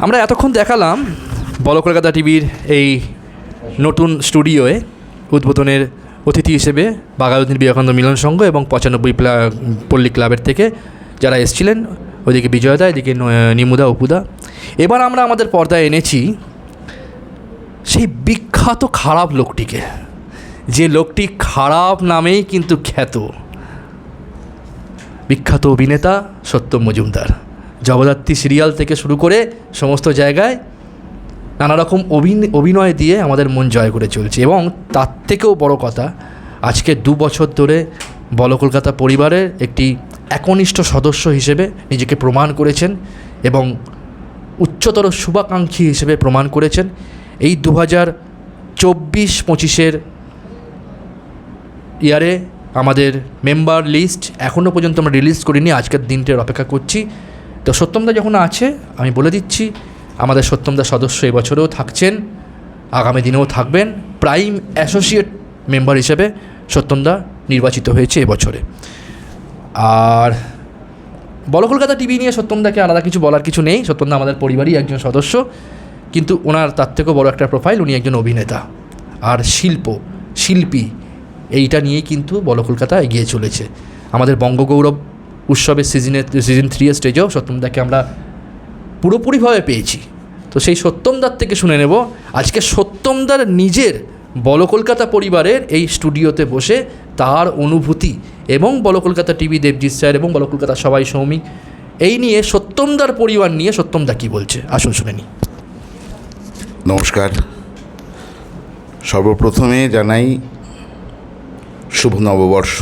আমরা এতক্ষণ দেখালাম বল কলকাতা টিভির এই নতুন স্টুডিওয়ে উদ্বোধনের অতিথি হিসেবে বাঘাযতীন বিবেকানন্দ মিলন সংঘ এবং পঁচানব্বই প্লা- পল্লী ক্লাবের থেকে যারা এসেছিলেন ওইদিকে বিজয়দা, এদিকে নিমুদা, অপুদা। এবার আমরা আমাদের পর্দায় এনেছি সেই বিখ্যাত খারাপ লোকটিকে। যে লোকটি খারাপ নামেই কিন্তু খ্যাত। বিখ্যাত অভিনেতা সত্যম মজুমদার। জগদ্ধাত্রী সিরিয়াল থেকে শুরু করে সমস্ত জায়গায় নানা রকম অভিন- অভিনয় দিয়ে আমাদের মন জয় করে চলছে। এবং তার থেকেও বড় কথা, আজকে দু বছর ধরে বল কলকাতা পরিবারের একটি একনিষ্ঠ সদস্য হিসেবে নিজেকে প্রমাণ করেছেন এবং উচ্চতর শুভাকাঙ্ক্ষী হিসেবে প্রমাণ করেছেন। এই দু হাজার চব্বিশ পঁচিশের ইয়ারে আমাদের মেম্বার লিস্ট এখনও পর্যন্ত আমরা রিলিজ করিনি, আজকের দিনটার অপেক্ষা করছি। তো সত্যমদা যখন আছে, আমি বলে দিচ্ছি, আমাদের সত্যমদা সদস্য এবছরেও থাকছেন, আগামী দিনেও থাকবেন, প্রাইম অ্যাসোসিয়েট মেম্বার হিসেবে সত্যমদা নির্বাচিত হয়েছে এবছরে। আর বল কলকাতা টিভি নিয়ে সত্যমদাকে আলাদা কিছু বলার কিছু নেই, সত্যমদা আমাদের পরিবারই একজন সদস্য, কিন্তু ওনার তার থেকেও বড় একটা প্রোফাইল উনি একজন অভিনেতা। আর শিল্প, শিল্পী, এইটা নিয়েই কিন্তু বল কলকাতা এগিয়ে চলেছে। আমাদের বঙ্গগৌরব উৎসবের সিজনে সিজন থ্রি স্টেজেও সত্যমদাকে আমরা পুরোপুরিভাবে পেয়েছি। তো সেই সত্যমদার থেকে শুনে নেব, আজকে সত্যমদার নিজের বল কলকাতা পরিবারের এই স্টুডিওতে বসে তার অনুভূতি এবং বল কলকাতা টিভি দেবজিৎ স্যার এবং বল কলকাতা সবাই সৌমিক, এই নিয়ে সত্যমদার পরিবার নিয়ে সত্যমদা কী বলছে? আসুন শুনে নি। নমস্কার। সর্বপ্রথমে জানাই শুভ নববর্ষ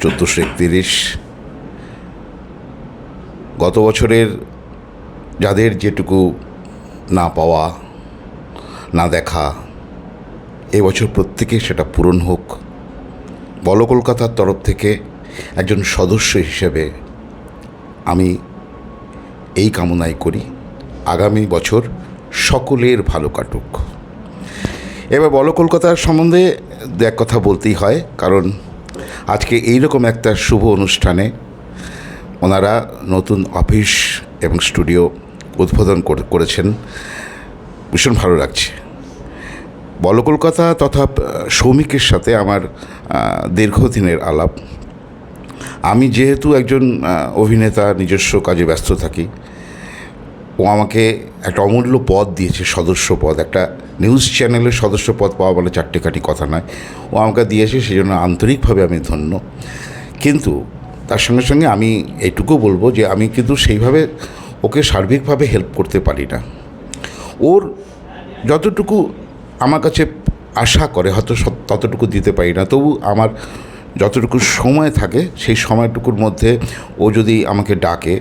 চোদ্দোশো একতিরিশ। গত বছরের যাদের যেটুকু না পাওয়া, না দেখা এবছর প্রত্যেকে সেটা পূরণ হোক। বল কলকাতার তরফ থেকে একজন সদস্য হিসেবে আমি এই কামনাই করি, আগামী বছর সকলের ভালো কাটুক। এবার বল কলকাতার সম্বন্ধে এক কথা বলতেই হয়, কারণ আজকে এইরকম একটা শুভ অনুষ্ঠানে ওনারা নতুন অফিস এবং স্টুডিও উদ্বোধন করে- করেছেন। ভীষণ ভালো লাগছে। বল কলকাতা তথা সৌমিকের সাথে আমার দীর্ঘদিনের আলাপ। আমি যেহেতু একজন অভিনেতা, নিজস্ব কাজে ব্যস্ত থাকি, ও আমাকে একটা অমূল্য পদ দিয়েছে, সদস্য পদ। একটা নিউজ চ্যানেলের সদস্য পদ পাওয়া বলে চারটে কাটি কথা নয়। ও আমাকে দিয়েছে সেই জন্য আন্তরিকভাবে আমি ধন্য। কিন্তু তার সঙ্গে সঙ্গে আমি এইটুকু বলব যে আমি কিন্তু সেইভাবে ওকে সার্বিকভাবে হেল্প করতে পারি না। ওর যতটুকু আমার কাছে আশা করে, হয়তো ততটুকু দিতে পারি না। তবু আমার যতটুকু সময় থাকে, সেই সময়টুকুর মধ্যে ও যদি আমাকে ডাকে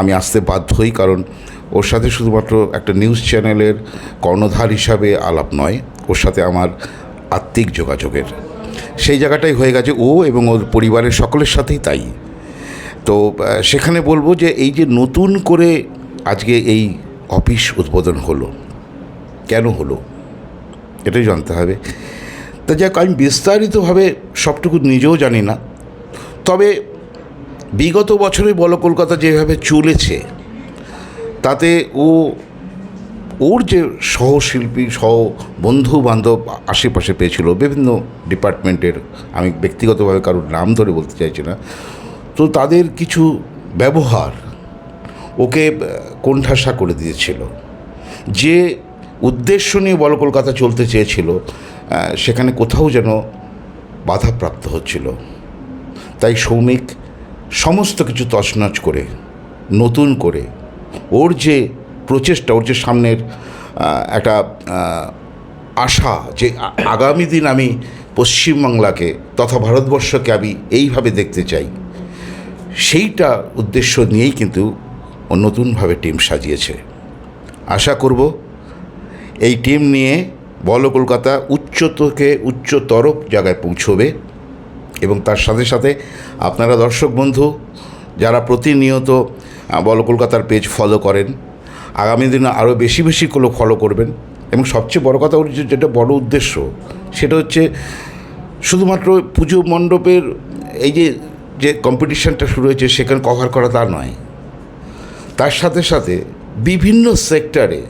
আমি আসতে বাধ্য হই। কারণ ওর সাথে শুধুমাত্র একটা নিউজ চ্যানেলের কর্ণধার হিসাবে আলাপ নয়, ওর সাথে আমার আত্মিক যোগাযোগের। সেই জায়গাটাই হয়ে গেছে ও এবং ওর পরিবারের সকলের সাথেই তাই। তো সেখানে বলব যে এই যে নতুন করে আজকে এই অফিস উদ্বোধন হলো, কেন হলো, এটাই জানতে হবে। তা যাক, আমি বিস্তারিতভাবে সবটুকু নিজেও জানি না। তবে বিগত বছরে বলো কলকাতা যেভাবে চলেছে, তাতে ও ওর যে সহশিল্পী সহ বন্ধু বান্ধব আশেপাশে পেয়েছিল, বিভিন্ন ডিপার্টমেন্টের, আমি ব্যক্তিগতভাবে কারোর নাম ধরে বলতে চাইছি না, তো তাদের কিছু ব্যবহার ওকে কোণঠাসা করে দিয়েছিল। যে উদ্দেশ্য নিয়ে বল কলকাতা চলতে চেয়েছিল সেখানে কোথাও যেন বাধাপ্রাপ্ত হচ্ছিল। তাই সৌমিক সমস্ত কিছু তছনছ করে, নতুন করে ওর যে প্রচেষ্টা, ওর যে সামনের একটা আশা যে আগামী দিন আমি পশ্চিমবাংলাকে তথা ভারতবর্ষকে আমি এইভাবে দেখতে চাই, সেইটা উদ্দেশ্য নিয়েই কিন্তু ও নতুনভাবে টিম সাজিয়েছে। আশা করব এই টিম নিয়ে বল কলকাতা উচ্চ থেকে উচ্চতর জায়গায় পৌঁছবে এবং তার সাথে সাথে আপনারা দর্শক বন্ধু, যারা প্রতিনিয়ত বল কলকাতার পেজ ফলো করেন আগামী দিনে আরও বেশি বেশি করে ফলো করবেন। এবং সবচেয়ে বড় কথা হচ্ছে যেটা বড় উদ্দেশ্য, সেটা হচ্ছে শুধুমাত্র পুজো মণ্ডপের এই যে যে কম্পিটিশানটা শুরু হয়েছে, সেখানে কভার করা তা নয়। তার সাথে সাথে বিভিন্ন সেক্টরে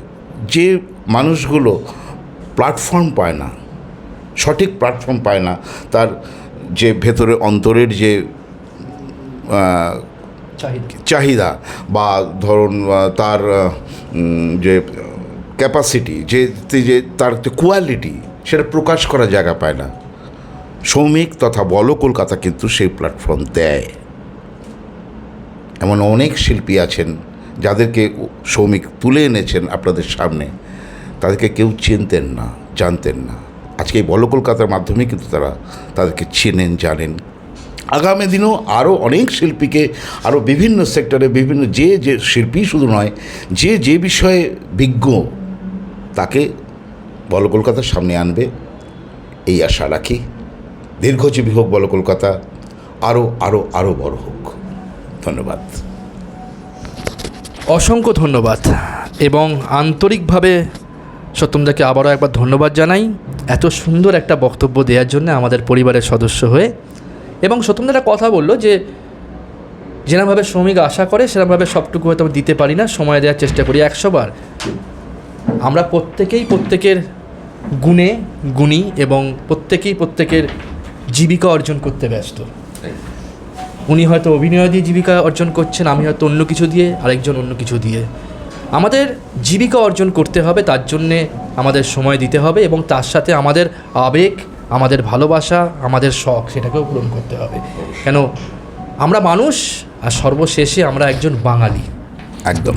যে মানুষগুলো প্ল্যাটফর্ম পায় না, সঠিক প্ল্যাটফর্ম পায় না, তার যে ভেতরে অন্তরের যে চাহিদা? বা ধরুন তার যে ক্যাপাসিটি যে যে, তার যে কোয়ালিটি সেটা প্রকাশ করার জায়গা পায় না। শ্রমিক তথা বল কলকাতা কিন্তু সেই প্ল্যাটফর্ম দেয়। এমন অনেক শিল্পী আছেন যাদেরকে শ্রমিক তুলে এনেছেন আপনাদের সামনে। তাদেরকে কেউ চিনতেন না, জানতেন না। আজকে এই বল কলকাতার মাধ্যমে কিন্তু তারা তাদেরকে চেনেন, জানেন। আগামী দিনেও আরও অনেক শিল্পীকে আরও বিভিন্ন সেক্টরে বিভিন্ন যে যে শিল্পী শুধু নয়, যে যে বিষয়ে বিজ্ঞ, তাকে বল কলকাতার সামনে আনবে, এই আশা রাখি। দীর্ঘজীবী হোক বল কলকাতা আরও আরও আরও বড় হোক। ধন্যবাদ। অসংখ্য ধন্যবাদ। এবং আন্তরিকভাবে সত্যমদাকে আবারও একবার ধন্যবাদ জানাই। এত সুন্দর একটা বক্তব্য দেওয়ার জন্য আমাদের পরিবারের সদস্য হয়ে এবং সত্যমদা একটা কথা বলল যে, যেরমভাবে শ্রমিক আশা করে সেরকমভাবে সবটুকু হয়তো আমি দিতে পারি না, সময় দেওয়ার চেষ্টা করি একশোবার। আমরা প্রত্যেকেই প্রত্যেকের গুণে গুণী এবং প্রত্যেকেই প্রত্যেকের জীবিকা অর্জন করতে ব্যস্ত। উনি হয়তো অভিনয় দিয়ে জীবিকা অর্জন করছেন, আমি হয়তো অন্য কিছু দিয়ে, আরেকজন অন্য কিছু দিয়ে। আমাদের জীবিকা অর্জন করতে হবে, তার জন্যে আমাদের সময় দিতে হবে এবং তার সাথে আমাদের আবেগ আমাদের ভালোবাসা, আমাদের শখ, সেটাকেও পূরণ করতে হবে। কেন? আমরা মানুষ আর সর্বশেষে আমরা একজন বাঙালি। একদম।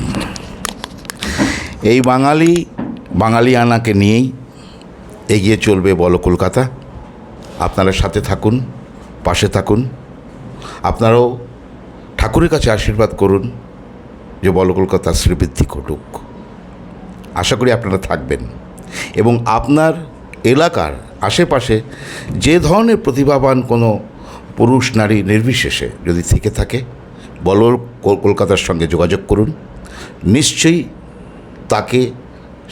এই বাঙালি, বাঙালিয়ানাকে নিয়েই এগিয়ে চলবে বলো কলকাতা। আপনারা সাথে থাকুন, পাশে থাকুন। আপনারাও ঠাকুরের কাছে আশীর্বাদ করুন যে বলো কলকাতা শ্রীবৃদ্ধি ঘটুক আশা করি আপনারা থাকবেন। এবং আপনার এলাকার আশেপাশে যে ধরনের প্রতিভাবান কোনো পুরুষ, নারী নির্বিশেষে যদি থেকে থাকে, বল কলকাতার সঙ্গে যোগাযোগ করুন। নিশ্চয়ই তাকে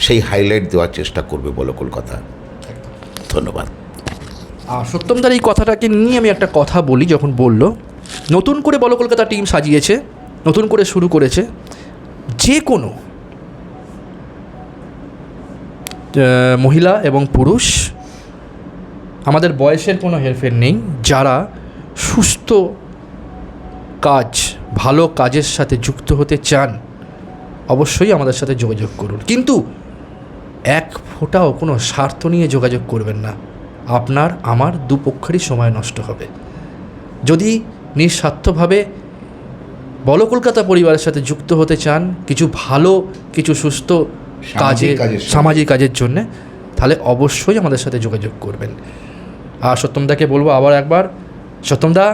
সেই হাইলাইট দেওয়ার চেষ্টা করবে বলো কলকাতা। ধন্যবাদ। আর সত্যমদার, এই কথাটাকে নিয়ে আমি একটা কথা বলি, যখন বলল, নতুন করে বলো কলকাতা টিম সাজিয়েছে, নতুন করে শুরু করেছে, যে কোনো মহিলা এবং পুরুষ আমাদের বয়সের কোনো হেরফের নেই। যারা সুস্থ কাজ ভালো কাজের সাথে যুক্ত হতে চান অবশ্যই আমাদের সাথে যোগাযোগ করুন। কিন্তু এক ফোঁটাও কোনো স্বার্থ নিয়ে যোগাযোগ করবেন না। আপনার আমার দুপক্ষেরই সময় নষ্ট হবে। যদি নিঃস্বার্থভাবে বল কলকাতা পরিবারের সাথে যুক্ত হতে চান কিছু ভালো কিছু সুস্থ কাজে সামাজিক কাজের সঙ্গে। সামাজিক কাজের জন্যে তাহলে অবশ্যই আমাদের সাথে যোগাযোগ করবেন। আর সত্যমদাকে বলব আবার একবার সত্যমদা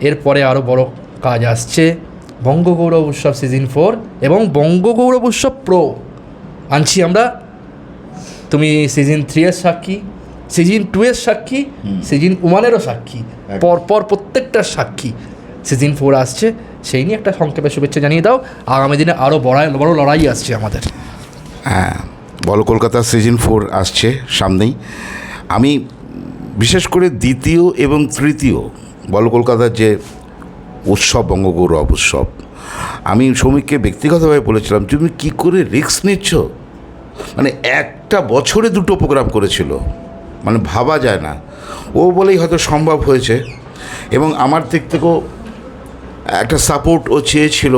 এরপরে আরও বড় কাজ আসছে বঙ্গগৌরব উৎসব সিজন ফোর এবং বঙ্গগৌরব উৎসব প্রো আনছি আমরা তুমি সিজন থ্রি এর সাক্ষী সিজন টু এর সাক্ষী সিজন ওয়ানেরও সাক্ষী পরপর প্রত্যেকটার সাক্ষী সিজন ফোর আসছে সেই নিয়ে একটা সংক্ষেপে শুভেচ্ছা জানিয়ে দাও আগামী দিনে আরও বড় বড় লড়াই আসছে আমাদের। হ্যাঁ বলো কলকাতা সিজন ফোর আসছে সামনেই। আমি বিশেষ করে দ্বিতীয় এবং তৃতীয় বল কলকাতার যে উৎসব, বঙ্গগৌরব উৎসব, আমি শ্রমিককে ব্যক্তিগতভাবে বলেছিলাম, তুমি কি করে রিস্ক নিচ্ছ? মানে একটা বছরে দুটো প্রোগ্রাম করেছিল মানে ভাবা যায় না। ও বলেই হয়তো সম্ভব হয়েছে এবং আমার দিক থেকেও একটা সাপোর্ট ও চেয়েছিল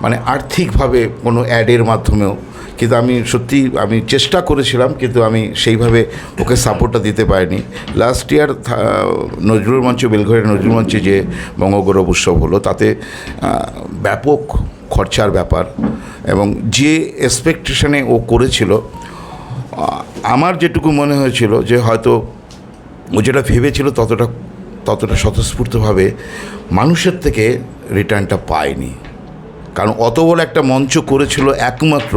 মানে আর্থিকভাবে কোনো অ্যাডের মাধ্যমেও। কিন্তু আমি সত্যি আমি চেষ্টা করেছিলাম, কিন্তু আমি সেইভাবে ওকে সাপোর্টটা দিতে পারিনি। লাস্ট ইয়ার নজরুল মঞ্চ, বেলঘরের নজরুল মঞ্চে যে বঙ্গগৌরব উৎসব হলো, তাতে ব্যাপক খরচার ব্যাপার এবং যে এক্সপেকটেশনে ও করেছিল আমার যেটুকু মনে হয়েছিল যে হয়তো ও যেটা ভেবেছিল ততটা ততটা স্বতঃস্ফূর্তভাবে মানুষের থেকে রিটার্নটা পায়নি। কারণ অত বড় একটা মঞ্চ করেছিল একমাত্র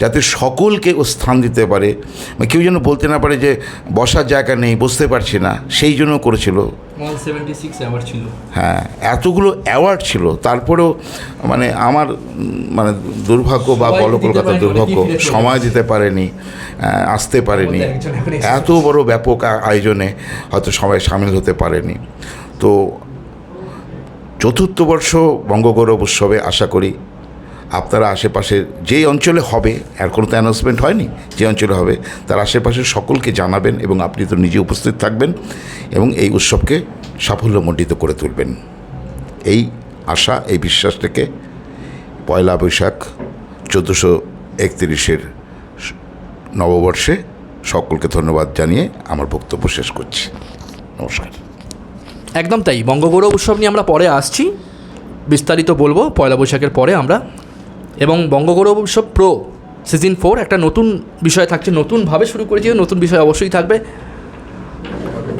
যাতে সকলকে ও স্থান দিতে পারে। বা কেউ যেন বলতে না পারে যে বসার জায়গা নেই বসতে পারছি না সেই জন্য করেছিল। ছিল। হ্যাঁ এতগুলো অ্যাওয়ার্ড ছিল। তারপরেও মানে আমার মানে দুর্ভাগ্য বা বলো কলকাতার দুর্ভাগ্য সময় দিতে পারেনি আসতে পারেনি। এত বড় ব্যাপক আয়োজনে হয়তো সবাই সামিল হতে পারেনি। তো চতুর্থ বর্ষ বঙ্গগৌরব উৎসবে আশা করি আপনারা আশেপাশের যেই অঞ্চলে হবে, আর কোনো তো অ্যানাউন্সমেন্ট হয়নি, যে অঞ্চলে হবে, তার আশেপাশের সকলকে জানাবেন এবং আপনি তো নিজে উপস্থিত থাকবেন এবং এই উৎসবকে সাফল্যমণ্ডিত করে তুলবেন। এই আশা, এই বিশ্বাস থেকে পয়লা বৈশাখ চোদ্দোশো একত্রিশের নববর্ষে সকলকে ধন্যবাদ জানিয়ে আমার বক্তব্য শেষ করছি। নমস্কার। একদম তাই, বঙ্গগৌরব উৎসব নিয়ে আমরা পরে আসছি। বিস্তারিত বলব, পয়লা বৈশাখের পরে আমরা। এবং বঙ্গগৌরব উৎসব প্রো সিজন ফোর একটা নতুন বিষয় থাকছে, নতুনভাবে শুরু করেছি, নতুন বিষয় অবশ্যই থাকবে।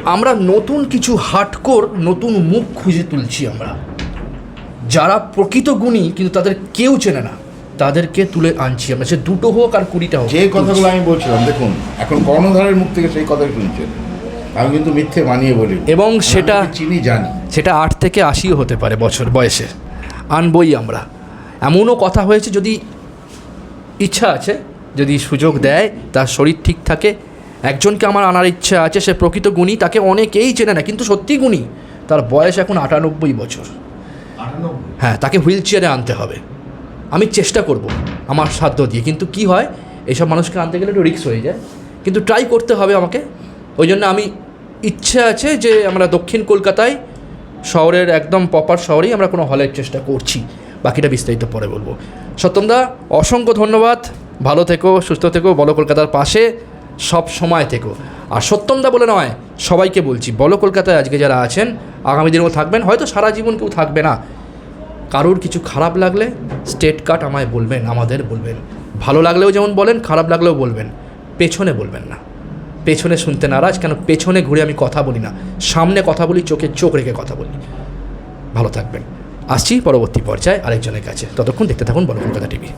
আমরা নতুন কিছু হাটকোর নতুন মুখ খুঁজে তুলছি আমরা। যারা প্রকৃত গুণী, কিন্তু তাদের কেউ চেনে না, তাদেরকে তুলে আনছি আমরা। সে দুটো হোক আর কুড়িটা হোক। যে কথাগুলো আমি বলছিলাম, দেখুন, এখন কর্ণধারের মুখ থেকে সেই কথা শুনছেন। আমি কিন্তু মিথ্যে বানিয়ে বলি। এবং সেটা চিনি জানি। সেটা আট থেকে আশিও হতে পারে বছর বয়সে। আনবই আমরা। এমনও কথা হয়েছে যদি ইচ্ছা আছে যদি সুযোগ দেয় তার শরীর ঠিক থাকে একজনকে আমার আনার ইচ্ছা আছে সে প্রকৃত গুণী তাকে অনেকেই চেনে না কিন্তু সত্যি গুণী তার বয়স এখন আটানব্বই বছর। হ্যাঁ তাকে হুইল চেয়ারে আনতে হবে। আমি চেষ্টা করব আমার সাধ্য দিয়ে কিন্তু কি হয় এইসব মানুষকে আনতে গেলে একটু রিক্স হয়ে যায়। কিন্তু ট্রাই করতে হবে আমাকে। ওই জন্য আমি ইচ্ছে আছে যে আমরা দক্ষিণ কলকাতায় শহরের একদম প্রপার শহরেই আমরা কোনো হলের চেষ্টা করছি। বাকিটা বিস্তারিত পরে বলব। সত্যমদা, অসংখ্য ধন্যবাদ। ভালো থেকো, সুস্থ থেকো, বলো কলকাতার পাশে, সব সময় থেকো। আর সত্যমদা বলে নয়, সবাইকে বলছি, বলো কলকাতায় আজকে যারা আছেন, আগামী দিনেও থাকবেন, হয়তো সারা জীবন কেউ থাকবে না। কারোর কিছু খারাপ লাগলে স্টেট কাট আমায় বলবেন, আমাদের বলবেন। ভালো লাগলেও যেমন বলেন, খারাপ লাগলেও বলবেন। পেছনে বলবেন না। পেছনে শুনতে নারাজ, কেন পেছনে ঘুরে আমি কথা বলি না? সামনে কথা বলি, চোখে চোখ রেখে কথা বলি। ভালো থাকবেন। আসছি পরবর্তী পর্যায়ে আরেকজনের কাছে। ততক্ষণ দেখতে থাকুন বড় কলকাতা টিভি।